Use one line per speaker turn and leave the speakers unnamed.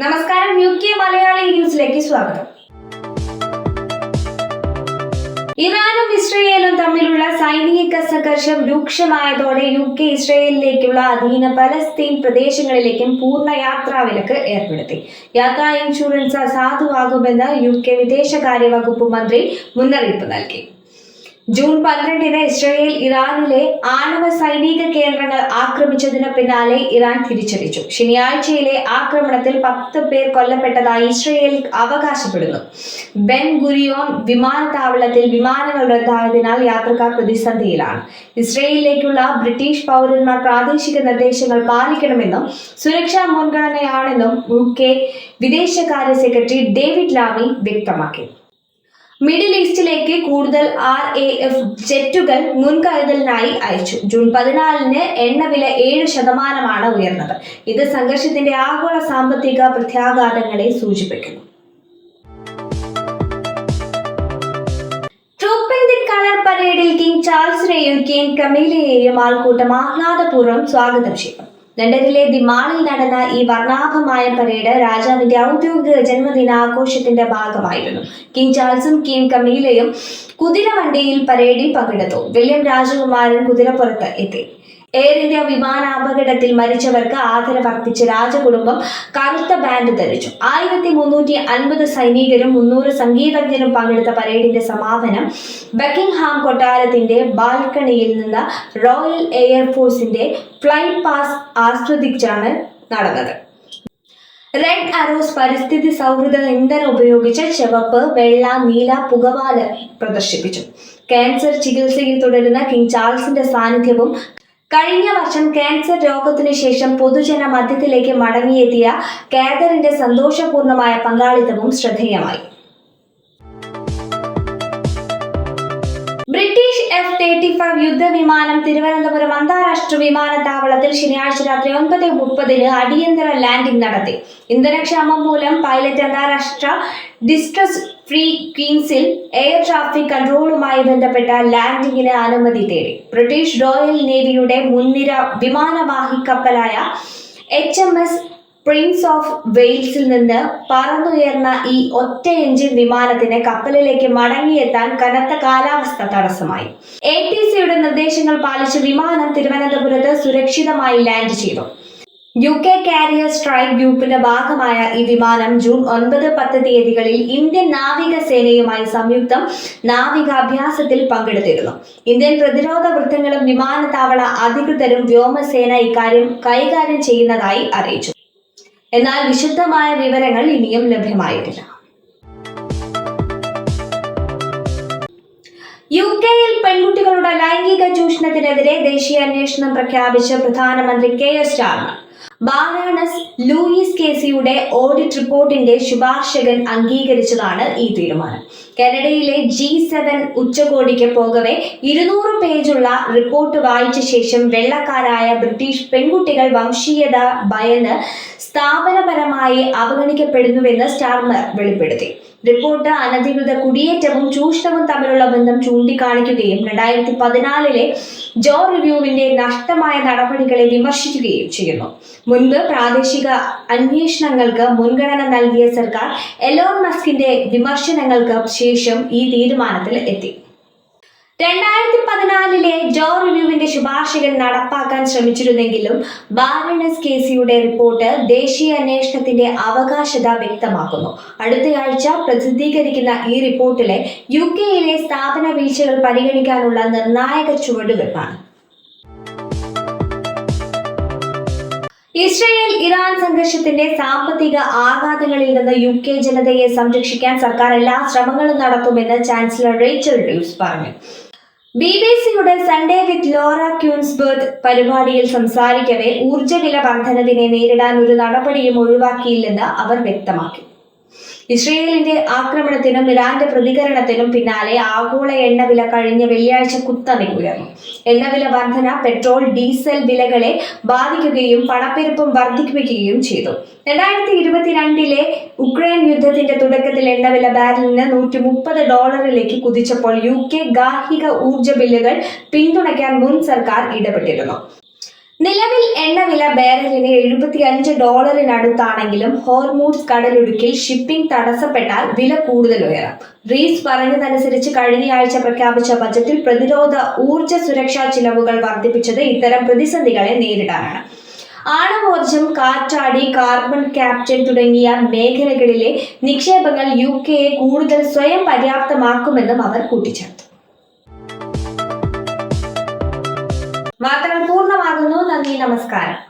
നമസ്കാരം U K Malayali ന്യൂസിലേക്ക് സ്വാഗതം. ഇറാനും ഇസ്രയേലും തമ്മിലുള്ള സൈനിക സംഘർഷം രൂക്ഷമായതോടെ യു കെ ഇസ്രയേലിലേക്കുള്ള അധീന പലസ്തീൻ പ്രദേശങ്ങളിലേക്കും പൂർണ യാത്രാവിലക്ക് ഏർപ്പെടുത്തി. യാത്രാ ഇൻഷുറൻസ് അസാധുവാകുമെന്ന് യു കെ വിദേശകാര്യ വകുപ്പ് മന്ത്രി മുന്നറിയിപ്പ് നൽകി. ജൂൺ പന്ത്രണ്ടിന് ഇസ്രയേൽ ഇറാനിലെ ആണവ സൈനിക കേന്ദ്രങ്ങൾ ആക്രമിച്ചതിന് പിന്നാലെ ഇറാൻ തിരിച്ചടിച്ചു. ശനിയാഴ്ചയിലെ ആക്രമണത്തിൽ പത്ത് പേർ കൊല്ലപ്പെട്ടതായി ഇസ്രയേൽ അവകാശപ്പെടുന്നു. ബെൻ ഗുരിയോൺ വിമാനത്താവളത്തിൽ വിമാനങ്ങൾ റദ്ദായതിനാൽ യാത്രക്കാർ പ്രതിസന്ധിയിലാണ്. ഇസ്രയേലിലേക്കുള്ള ബ്രിട്ടീഷ് പൗരന്മാർ പ്രാദേശിക നിർദ്ദേശങ്ങൾ പാലിക്കണമെന്നും സുരക്ഷാ മുൻഗണനയാണെന്നും യു കെ വിദേശകാര്യ സെക്രട്ടറി ഡേവിഡ് ലാമി വ്യക്തമാക്കി. മിഡിൽ ഈസ്റ്റിലേക്ക് കൂടുതൽ ആർ എ എഫ് ജെറ്റുകൾ മുൻകരുതലിനായി അയച്ചു. ജൂൺ പതിനാലിന് എണ്ണവില ഏഴ് ശതമാനമാണ് ഉയർന്നത്. ഇത് സംഘർഷത്തിന്റെ ആഗോള സാമ്പത്തിക പ്രത്യാഘാതങ്ങളെ സൂചിപ്പിക്കുന്നു. പരേഡിൽ കിങ് ചാൾസിനെയും കിങ് കമീലയെയും ആൾക്കൂട്ടം ആഹ്ലാദപൂർവം സ്വാഗതം ചെയ്തു. ലണ്ടനിലെ ദി മാളിൽ നടന്ന ഈ വർണാഭമായ പരേഡ് രാജാവിന്റെ ഔദ്യോഗിക ജന്മദിനാഘോഷത്തിന്റെ ഭാഗമായിരുന്നു. കിങ് ചാൾസും കിങ് കമീലയും കുതിരവണ്ടിയിൽ പരേഡിൽ പങ്കെടുത്തു. വില്യം രാജകുമാരൻ കുതിരപ്പുറത്ത് എത്തി. എയർ ഇന്ത്യ വിമാനാപകടത്തിൽ മരിച്ചവർക്ക് ആദരവർപ്പിച്ച് രാജകുടുംബം കറുത്ത ബാൻഡ് ധരിച്ചു. ആയിരത്തി മുന്നൂറ്റി അൻപത് സൈനികരും മുന്നൂറ് സംഗീതജ്ഞരും പങ്കെടുത്ത പരേഡിന്റെ സമാപനം ബക്കിംഗ്ഹാം കൊട്ടാരത്തിന്റെ ബാൽക്കണിയിൽ നിന്ന് റോയൽ എയർഫോഴ്സിന്റെ ഫ്ലൈറ്റ് പാസ് ആസ്വദിച്ചാണ് നടന്നത്. റെഡ് അറോസ് പരിസ്ഥിതി സൗഹൃദ ഇന്ധനം ഉപയോഗിച്ച് ചുവപ്പ് വെള്ള നീല പുകവാൽ പ്രദർശിപ്പിച്ചു. ക്യാൻസർ ചികിത്സയിൽ തുടരുന്ന കിങ് ചാൾസിന്റെ സാന്നിധ്യവും കഴിഞ്ഞ വർഷം ക്യാൻസർ രോഗത്തിനു ശേഷം പൊതുജന മധ്യത്തിലേക്ക് മടങ്ങിയെത്തിയ കാതറിന്റെ സന്തോഷപൂർണമായ പങ്കാളിത്തവും ശ്രദ്ധേയമായി. ബ്രിട്ടീഷ് എഫ് തേർട്ടി ഫൈവ് യുദ്ധവിമാനം തിരുവനന്തപുരം അന്താരാഷ്ട്ര വിമാനത്താവളത്തിൽ ശനിയാഴ്ച രാത്രി ഒൻപത് മുപ്പതിന് അടിയന്തര ലാൻഡിംഗ് നടത്തി. ഇന്ധനക്ഷാമം മൂലം പൈലറ്റ് അന്താരാഷ്ട്ര ഡിസ്ട്രസ് ഫ്രീ ക്വീൻസിൽ എയർ ട്രാഫിക് കൺട്രോളുമായി ബന്ധപ്പെട്ട ലാൻഡിംഗിന് അനുമതി തേടി. ബ്രിട്ടീഷ് റോയൽ നേവിയുടെ മുൻനിര വിമാനവാഹി കപ്പലായ H M S prince of വെയിൽസിൽ നിന്ന് പറന്നുയർന്ന ഈ ഒറ്റ എഞ്ചിൻ വിമാനത്തിന് കപ്പലിലേക്ക് മടങ്ങിയെത്താൻ കനത്ത കാലാവസ്ഥ തടസ്സമായി. എ ടി സിയുടെ നിർദ്ദേശങ്ങൾ പാലിച്ച് വിമാനം തിരുവനന്തപുരത്ത് സുരക്ഷിതമായി ലാൻഡ് ചെയ്തു. യു കെ കാരിയർ സ്ട്രൈക്ക് ഗ്രൂപ്പിന്റെ ഭാഗമായ ഈ വിമാനം ജൂൺ ഒൻപത് പത്ത് തീയതികളിൽ ഇന്ത്യൻ നാവിക സേനയുമായി സംയുക്തം നാവികാഭ്യാസത്തിൽ പങ്കെടുത്തിരുന്നു. ഇന്ത്യൻ പ്രതിരോധ വൃത്തങ്ങളും വിമാനത്താവള അധികൃതരും വ്യോമസേന ഇക്കാര്യം കൈകാര്യം ചെയ്യുന്നതായി അറിയിച്ചു. എന്നാൽ വിശുദ്ധമായ വിവരങ്ങൾ ഇനിയും ലഭ്യമായിട്ടില്ല. യു കെയിൽ പെൺകുട്ടികളുടെ ലൈംഗിക ചൂഷണത്തിനെതിരെ ദേശീയ അന്വേഷണം പ്രഖ്യാപിച്ച പ്രധാനമന്ത്രി Keir Starmer Baroness Louise കേസിയുടെ ഓഡിറ്റ് റിപ്പോർട്ടിന്റെ ശുപാർശകൻ അംഗീകരിച്ചതാണ് ഈ തീരുമാനം. കനഡയിലെ ജി സെവൻ ഉച്ചകോടിക്ക് പോകവെ ഇരുന്നൂറ് പേജുള്ള റിപ്പോർട്ട് വായിച്ച ശേഷം വെള്ളക്കാരായ ബ്രിട്ടീഷ് പെൺകുട്ടികൾ വംശീയത ഭയന്ന് സ്ഥാപനപരമായി അവഗണിക്കപ്പെടുന്നുവെന്ന് സ്റ്റാർമർ വെളിപ്പെടുത്തി. റിപ്പോർട്ട് അനധികൃത കുടിയേറ്റവും ചൂഷണവും തമ്മിലുള്ള ബന്ധം ചൂണ്ടിക്കാണിക്കുകയും രണ്ടായിരത്തി പതിനാലിലെ ജോ റിവ്യൂവിന്റെ നഷ്ടമായ നടപടികളെ വിമർശിക്കുകയും ചെയ്യുന്നു. മുൻപ് പ്രാദേശിക അന്വേഷണങ്ങൾക്ക് മുൻഗണന നൽകിയ സർക്കാർ എലോൺ മസ്കിന്റെ വിമർശനങ്ങൾക്ക് ശേഷം ഈ തീരുമാനത്തിൽ എത്തി. രണ്ടായിരത്തി പതിനാലിലെ ജോ റിവ്യൂവിന്റെ ശുപാർശകൾ നടപ്പാക്കാൻ ശ്രമിച്ചിരുന്നെങ്കിലും ബാരണസ് കേസിയുടെ റിപ്പോർട്ട് ദേശീയ അന്വേഷണത്തിന്റെ അവകാശത വ്യക്തമാക്കുന്നു. അടുത്തയാഴ്ച പ്രസിദ്ധീകരിക്കുന്ന ഈ റിപ്പോർട്ടിലെ യു കെയിലെ സ്ഥാപന വീഴ്ചകൾ പരിഗണിക്കാനുള്ള നിർണായക ചുവടുവെപ്പാണ് ഇസ്രയേൽ ഇറാൻ സംഘർഷത്തിന്റെ സാമ്പത്തിക ആഘാതങ്ങളിൽ നിന്ന് യു കെ ജനതയെ സംരക്ഷിക്കാൻ സർക്കാർ എല്ലാ ശ്രമങ്ങളും നടത്തുമെന്ന് ചാൻസലർ റേച്ചൽ ഡ്യൂസ് പറഞ്ഞു. ബി ബി സിയുടെ സൺഡേ വിത്ത് ലോറ ക്യൂൻസ്ബർഗ് പരിപാടിയിൽ സംസാരിക്കവെ ഊർജ വില വർധനവിനെ നേരിടാൻ ഒരു നടപടിയും ഒഴിവാക്കിയില്ലെന്ന് അവർ വ്യക്തമാക്കി. ഇസ്രയേലിന്റെ ആക്രമണത്തിനും ഇറാന്റെ പ്രതികരണത്തിനും പിന്നാലെ ആഗോള എണ്ണവില കഴിഞ്ഞ വെള്ളിയാഴ്ച കുത്തനെ ഉയർന്നു. എണ്ണവില വർധന പെട്രോൾ ഡീസൽ വിലകളെ ബാധിക്കുകയും പണപ്പെരുപ്പം വർദ്ധിപ്പിക്കുകയും ചെയ്തു. രണ്ടായിരത്തി ഇരുപത്തിരണ്ടിലെ ഉക്രൈൻ യുദ്ധത്തിന്റെ തുടക്കത്തിൽ എണ്ണവില ബാരലിന് നൂറ്റി മുപ്പത് ഡോളറിലേക്ക് കുതിച്ചപ്പോൾ യു കെ ഗാർഹിക ഊർജ ബില്ലുകൾ പിന്തുണയ്ക്കാൻ മുൻ സർക്കാർ ഇടപെട്ടിരുന്നു. നിലവിൽ എണ്ണവില ബാരലിന് എഴുപത്തിയഞ്ച് ഡോളറിനടുത്താണെങ്കിലും ഹോർമൂഡ്സ് കടലിടുക്കിൽ ഷിപ്പിംഗ് തടസ്സപ്പെട്ടാൽ വില കൂടുതൽ ഉയരാം. റീസ് പറഞ്ഞതനുസരിച്ച് കഴിഞ്ഞയാഴ്ച പ്രഖ്യാപിച്ച ബജറ്റിൽ പ്രതിരോധ ഊർജ സുരക്ഷാ ചിലവുകൾ വർദ്ധിപ്പിച്ചത് ഇത്തരം പ്രതിസന്ധികളെ നേരിടാനാണ്. ആണവോർജം കാറ്റാടി കാർബൺ ക്യാപ്ചർ തുടങ്ങിയ മേഖലകളിലെ നിക്ഷേപങ്ങൾ യു കെയെ കൂടുതൽ സ്വയം പര്യാപ്തമാക്കുമെന്നും അവർ കൂട്ടിച്ചേർത്തു. വാർത്തകൾ പൂർണമാകുന്നു. നന്ദി നമസ്കാരം.